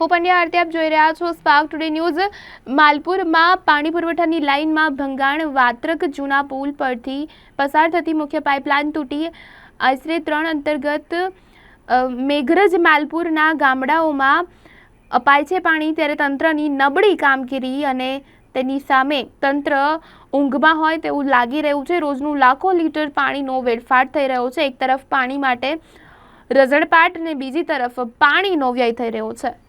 હું પંડ્યા આરતી આપ જોઈ રહ્યા છો સ્પાર્ક ટુડે ન્યૂઝ માલપુરમાં પાણી પુરવઠાની લાઇનમાં ભંગાણ, વાત્રક જૂના પુલ પરથી પસાર થતી મુખ્ય પાઇપલાઇન તૂટી. આશરે ત્રણ અંતર્ગત મેઘરજ માલપુરના ગામડાઓમાં અપાય છે પાણી ત્યારે તંત્રની નબળી કામગીરી અને તેની સામે તંત્ર ઊંઘમાં હોય તેવું લાગી રહ્યું છે. રોજનું લાખો લીટર પાણીનો વેડફાટ થઈ રહ્યો છે. એક તરફ પાણી માટે રઝળપાટ અને બીજી તરફ પાણીનો વ્યય થઈ રહ્યો છે.